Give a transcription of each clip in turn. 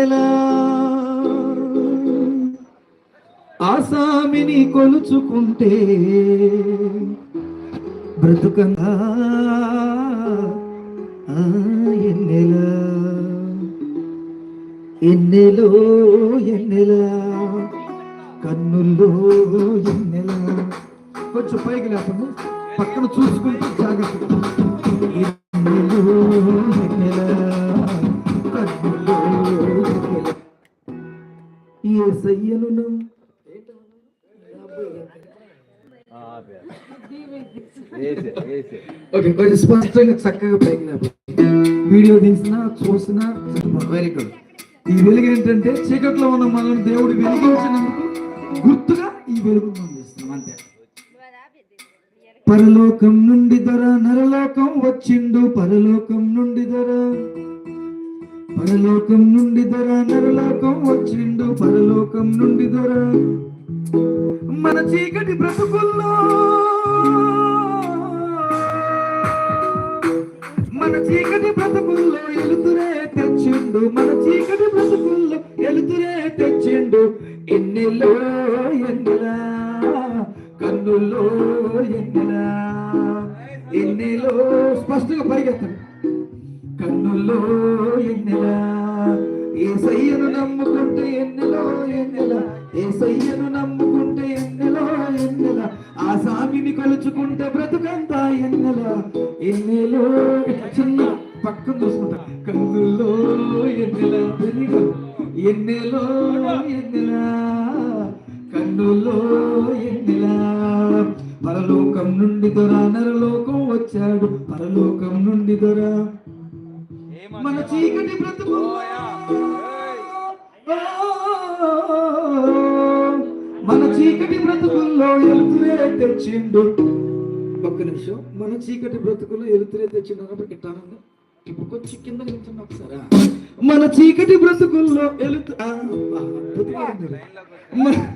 ఎలా ఆసామిని కొలుచుకుంటే బ్రతుకంగా ఎన్నెలా ఎన్నెలో ఎన్నెలా కన్నుల్లో ఎన్నెలా. కొంచెం పైకి లేకుండా పక్కన చూసుకుంటూ జాగ్రత్త. ఏసయ్యను ఓకే కొంచెం స్పష్టంగా చక్కగా పైకి వీడియో తీసినా చూసినా వెరీ గుడ్. ఈ వెలుగు ఏంటంటే చీకట్లో ఉన్న మనల్ని దేవుడు వెలిగించినందుకు గుర్తుగా ఈ వెలుగు అంతే. పరలోకం నుండి దొర నరలోకం వచ్చిండు పరలోకం నుండి దొర పరలోకం నుండి దొర నరలోకం వచ్చిండు. పరలోకం నుండి దొర. మన చీకటి బ్రతుకుల్లో మన చీకటి బ్రతుకుల్లో ఎలుతురే తెచ్చిండు. మన చీకటి ఎన్నెలో చిన్న పక్కన చూసుకుంటా. కన్నుల్లో ఎన్నెలా వెరీ గుడ్ ఎన్నెలో ఎన్నెలా కన్నుల్లో ఎన్నెలా. పరలోకం నుండి దొర నరలోకం వచ్చాడు పరలోకం నుండి దొర. మన చీకటి బ్రతుకు. మన చీకటి బ్రతుకుల్లో ఎలుతురే తెచ్చిండు. ఒక్క నిమిషం. మన చీకటి బ్రతుకుల్లో ఎలుతురే తెచ్చిండు అన్నప్పుడు ఇట్టానండి ఇప్పుడు కొంచెం కింద నిల్చున్న ఒకసారి? మన చీకటి బ్రతుకుల్లో ఎలుతు ఆ, అబ్బా, అద్భుతంగా ఉంది. మన-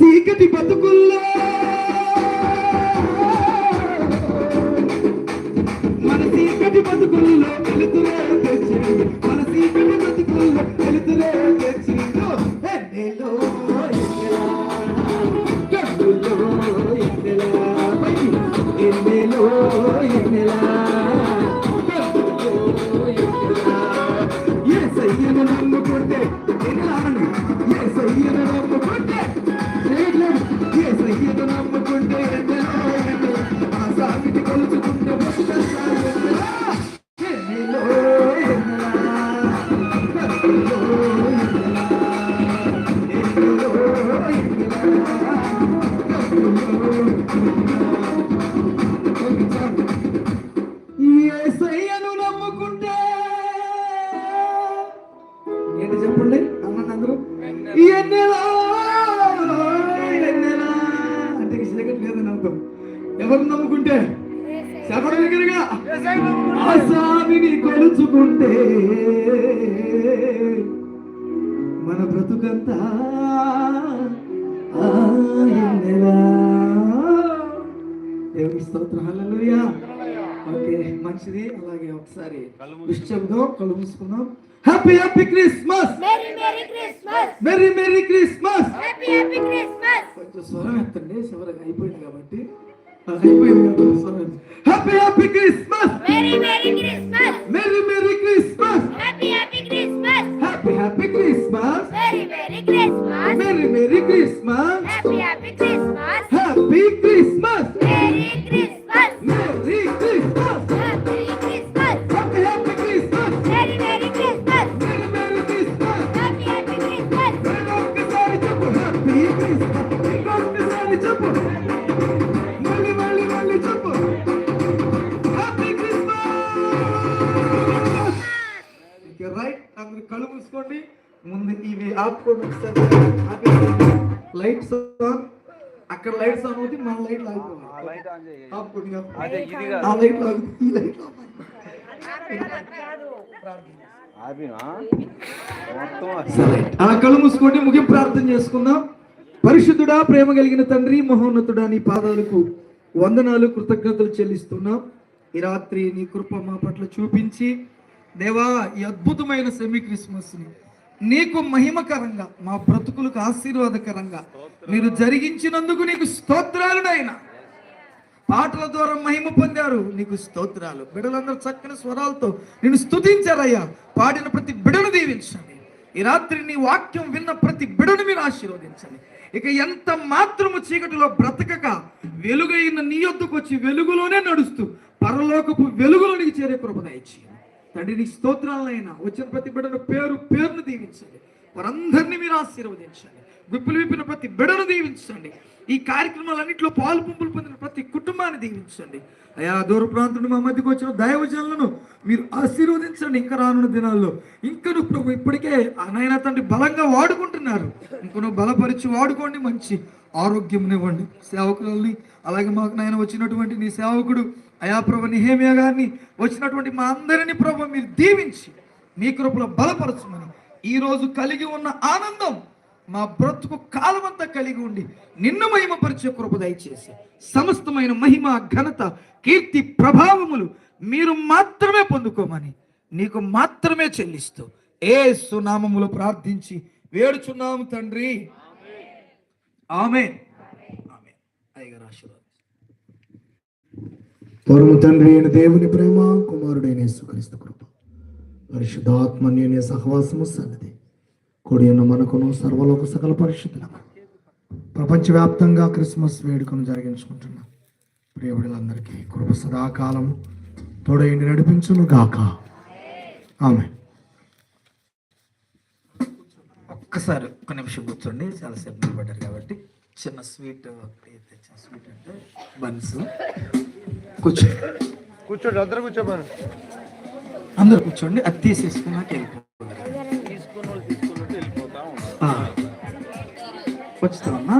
చీకటి బ్రతుకుల్లో మన చీకటి బతుకుల్లో వెలుతురే తెచ్చిండు మన చీకటి బతుకుల్లో వెలుతురే అంటే సెకండ్ లేదని అర్థం ఎవరు నమ్ముకుంటే చెప్పడం దగ్గరగా ఆ స్వామిని కొలుచుకుంటే మన బ్రతుకంతా దేవుని స్తోత్ర హల్లెలూయా ఓకే మంచిది అలాగే ఒకసారి విషయంలో కళ్ళు మూసుకుందాం happy happy Christmas! Merry merry Christmas! కొంచెం స్వరం ఎత్తండి చివరికి అయిపోయింది కాబట్టి అయిపోయింది కాబట్టి స్వరం happy happy Christmas! Merry merry Christmas! Happy happy Christmas! Merry merry Christmas Happy Happy Christmas! Happy lights on అక్కడ లైట్స్ ఆన్ అవుతుంది మన లైట్ ఆ కళ్ళు మూసుకోండి ముగింపు ప్రార్థన చేసుకుందాం. పరిశుద్ధుడా ప్రేమ కలిగిన తండ్రి మహోన్నతుడా నీ పాదాలకు వందనాలు కృతజ్ఞతలు చెల్లిస్తున్నాం. ఈ రాత్రి నీ కృప మా పట్ల చూపించి దేవా ఈ అద్భుతమైన సెమీ క్రిస్మస్ని నీకు మహిమకరంగా మా బ్రతుకులకు ఆశీర్వాదకరంగా మీరు జరిగించినందుకు నీకు స్తోత్రాలుడైనా. పాటల ద్వారా మహిమ పొందారు నీకు స్తోత్రాలు. బిడలందరూ చక్కని స్వరాలతో నేను స్తుతించారయ్యా. పాడిన ప్రతి బిడను దీవించండి. ఈ రాత్రి నీ వాక్యం విన్న ప్రతి బిడను మీరు ఆశీర్వదించండి. ఇక ఎంత మాత్రము చీకటిలో బ్రతకక వెలుగైన నీ వద్దకు వచ్చి వెలుగులోనే నడుస్తూ పరలోకపు వెలుగులోనికి చేరే కృప తండ్రి నీ స్తోత్రాలైనా వచ్చిన ప్రతి బిడ్డను పేరు పేరును దీవించండి. వారందరినీ మీరు ఆశీర్వదించండి. విప్పులు విప్పిన ప్రతి బిడను దీవించండి. ఈ కార్యక్రమాలన్నింటిలో పాలు పంపులు పొందిన ప్రతి కుటుంబాన్ని దీవించండి. అయా దూర ప్రాంతం మా మధ్యకు వచ్చిన దైవజనులను మీరు ఆశీర్వదించండి. ఇంకా రానున్న దినాల్లో ఇంకను ప్రభు ఇప్పటికే ఆ నాయన తండ్రి బలంగా వాడుకుంటున్నారు. ఇంకను బలపరిచి వాడుకోండి మంచి ఆరోగ్యం ఇవ్వండి సేవకులని అలాగే మాకు నాయన వచ్చినటువంటి నీ సేవకుడు అయా ప్రభు నిహేమియా గారిని వచ్చినటువంటి మా అందరినీ ప్రభు మీరు దీవించి మీ కృపలో బలపరచమని. ఈరోజు కలిగి ఉన్న ఆనందం మా బ్రతుకు కాలమంతా కలిగి ఉండి నిన్ను మహిమపరిచే కృప దయచేసి సమస్తమైన మహిమ ఘనత కీర్తి ప్రభావములు మీరు మాత్రమే పొందుకోమని నీకు మాత్రమే చెల్లిస్తూ ఏ సునామములు ప్రార్థించి వేడుచున్నాము తండ్రి. ఆమె ఆమె అయ్యగారు ఆశీర్వాదం. పరమ తండ్రి అయిన దేవుని ప్రేమ కుమారుడైన యేసుక్రీస్తు కృప. పరిశుద్ధాత్మన్యుని సహవాసము సన్నది కొడి ఉన్న మనకును సర్వలోక సకల పరిశుద్ధులకు ప్రపంచవ్యాప్తంగా క్రిస్మస్ వేడుకను జరిగించుకుంటున్నాం. ప్రియబడులందరికీ కృప సదాకాలం తోడైండి నడిపించును గాక. ఆమె ఒక్కసారి ఒక నిమిషం కూర్చోండి. చాలాసేపు నిలబడ్డారు కాబట్టి. చిన్న స్వీట్ తెచ్చిన. స్వీట్ అంటే బన్స్. కూర్చో. కూర్చోండి అందరూ కూర్చోమను. అందరు కూర్చోండి. అది తీసేసుకున్నాక వెళ్ళిపోతా. వచ్చుతామన్నా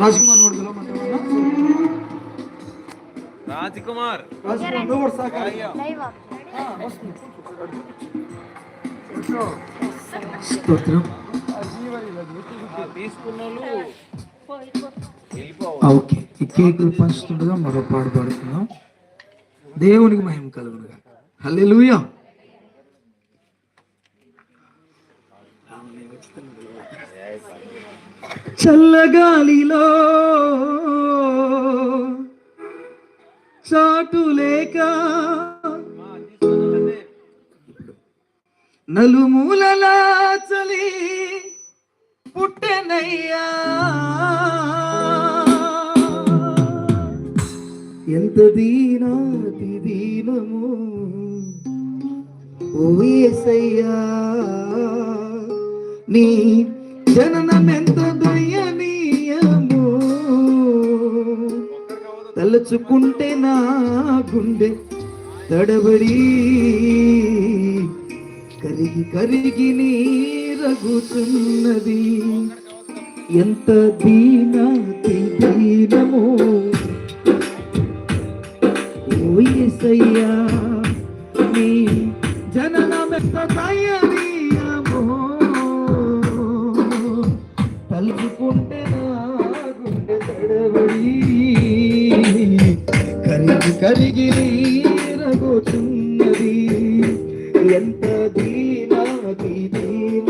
రాజకుమార్ నోడుదలో రాజ్కుమార్. రాజకుమార్ నువ్వు కూడా సహకారం లైవ్ స్తోత్రం. ఓకే. ఈ కేకులు పంచుతుండగా మరో పాడు పాడుతున్నాం దేవునికి మహిమ కలుగునుగా. హల్లెలూయా. చల్లగాలిలో చాటు లేక నలుమూలలా చలి పుట్టెనయ్యా. ఎంత దీనాతి దీనము ఓ నీ జననం ఎంత దయనీయము తలుచుకుంటే నా గుండె తడబడి కరిగి కరిగి నీ నీరగుతున్నది ఎంత దీనాతి దీనమో? ఓ యేసయ్యా నీ జననమెత్త దయనీయము తలుచుకుంటే నా గుండె తడబడి కరిగి కరిగి నీరగుతున్నది ఎంత దీనాతి దీన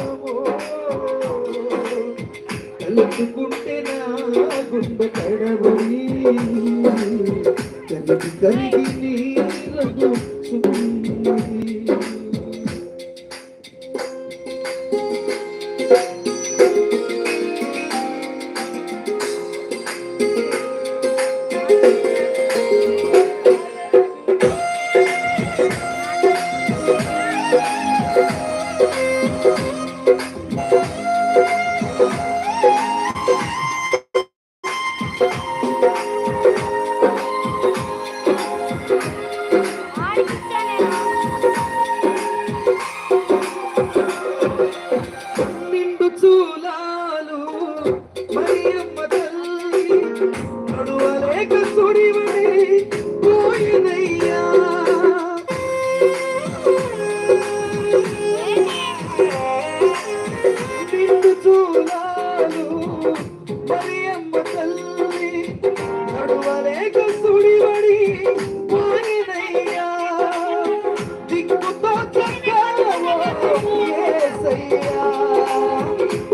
దయనీయము. తలుచుకుంటే నా గుండె కడబడి కలిగి కరిగి నీరగుచున్నది.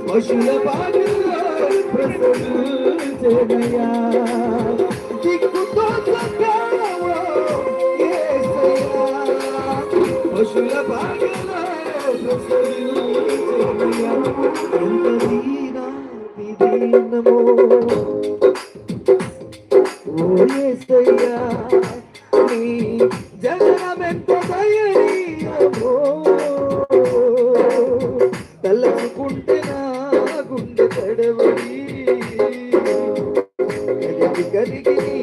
పశుల పాటలో ప్రసరించేనయ్యా దిక్కుతో పశుల ఓ నీ జగనమెంత దయనీయమో. తలచుకుంటే నా గుండె తడవడి. కరిగి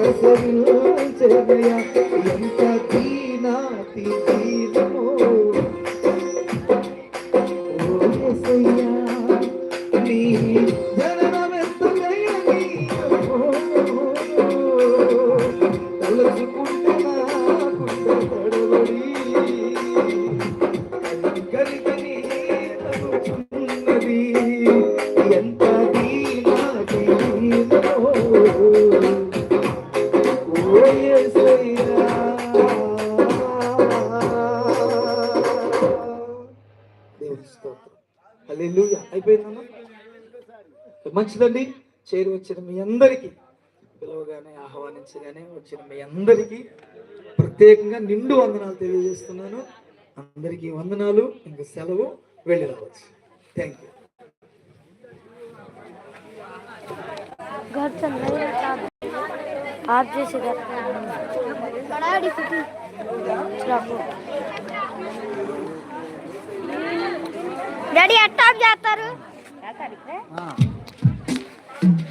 ప్రసరించేదయ్యా ఎంత మంచిదండి చేరి వచ్చిన మీ అందరికీ పిలవగానే ఆహ్వానించగానే వచ్చిన మీ అందరికీ ప్రత్యేకంగా నిండు వందనాలు తెలియజేస్తున్నాను అందరికీ వందనాలు ఇంకా సెలవు వెళ్ళి రావచ్చు థ్యాంక్ యూ घर चल रही है आप जैसे घर बड़ा डिफिकल्ट డాడీ అట్టాప్ చేస్తారు Thank you.